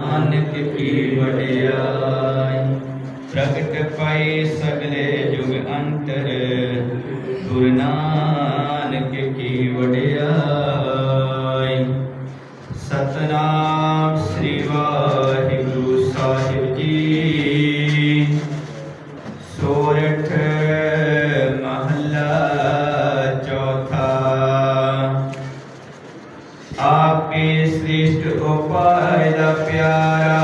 ਨਾਨਕ ਕੀ ਵਡਿਆਈ ਪ੍ਰਗਟ ਪਾਈ ਸਗਲੇ ਜੁਗ ਅੰਤਰ ਗੁਰੂ मेरा प्यारा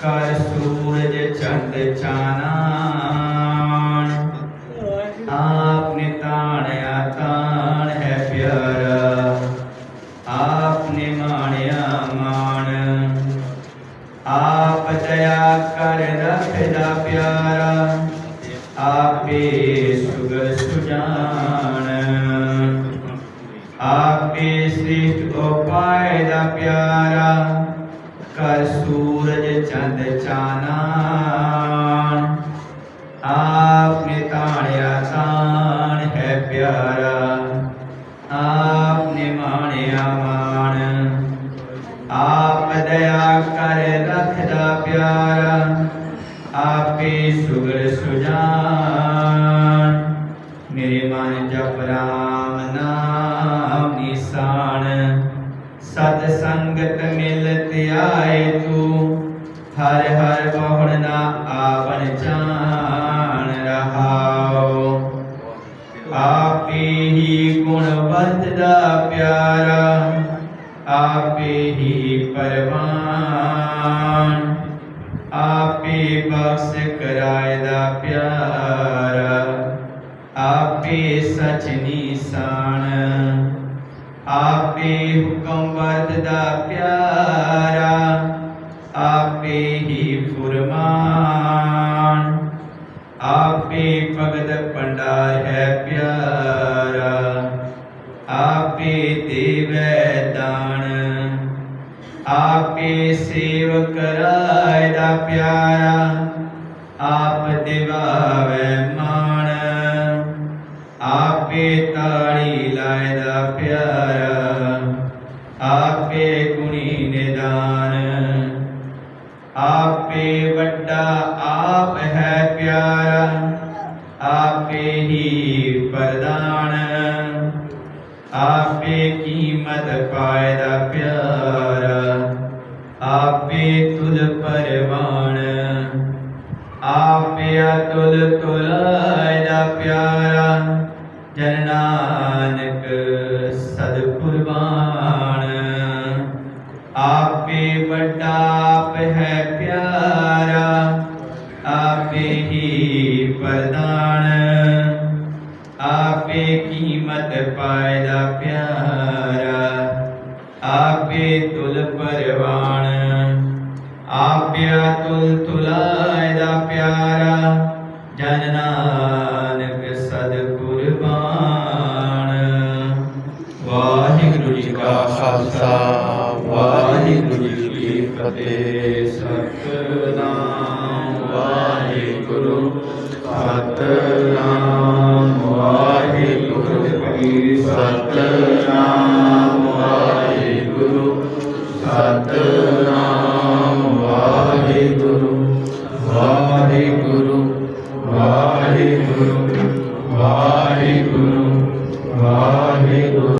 कर सूरज चंद चाना आपने ताणया ताण है प्यारा आपने माणया मान आप दया कर रखदा प्यारा आपे सुगर सुजान आपे श्रेष्ठ उपाय प्यारा, कर सूरज चंद चाना आपने ताणिया तान है प्यारा, आपने मानिया मान। आप दया कर रखदा प्यारा आपे सुगल सुजान। संगत मिलत आए तू। हर हर बहुना आपन जान रहाओ। आपे ही गुणवंत दा प्यारा, आपे ही परवान। आपे बस कराए दा प्यारा, आपे सचनी सान ਆਪੇ ਹੁਕਮ ਵਰਤਦਾ ਪਿਆਰਾ, ਆਪੇ ਹੀ ਫੁਰਮਾਨ, ਆਪੇ ਭਗਤ ਭੰਡਾਰ ਹੈ ਪਿਆਰਾ, ਆਪੇ ਦੇਵੈ ਦਾਨ, ਆਪੇ ਸੇਵ ਰਾਇ ਦਾ ਪਿਆਰਾ, ਆਪ ਦੇਵਾ ਆਪੇ ਗੁਣੀ ਨਿਦਾਨ। ਆਪੇ ਵੱਡਾ ਆਪ ਹੈ ਪਿਆਰਾ, ਆਪੇ ਹੀ ਪ੍ਰਦਾਨ ਆਪੇ ਕੀਮਤ ਪਾਇਦਾ ਪਿਆਰਾ, ਆਪੇ ਤੁਲ ਪਰਵਾਨ। ਆਪੇ ਅਤੁਲ ਤੁਲਾਇਦਾ ਪਿਆਰਾ, ਜਨ ਨਾਨਕ ਸਦ ਹੀ ਪ੍ਰਦਾਨ। ਆਪੇ ਕੀਮਤ ਪਾਇਦਾ ਪਿਆਰਾ, ਆਪੇ ਤੁਲ ਪਰਵਾਨ। ਆਪਿਆ ਤੁਲ ਤੁਲਾਇਦਾ ਪਿਆਰਾ, ਜਨ ਨਾਨਕ ਸਦ ਕੁਰਬਾਨ ਵਾਹਿਗੁਰੂ ਜੀ ਕਾ ਖਾਲਸਾ, ਵਾਹਿਗੁਰੂ ਜੀ ਕੀ ਫਤਿਹ, ਸਤਨਾਮ। ਸਤਨਾਮ ਵਾਹਿਗੁਰੂ ਜੀ ਸਤਨਾਮ ਵਾਹਿਗੁਰੂ ਸਤਨਾਮ ਵਾਹਿਗੁਰੂ ਵਾਹਿਗੁਰੂ ਵਾਹਿਗੁਰੂ ਵਾਹਿਗੁਰੂ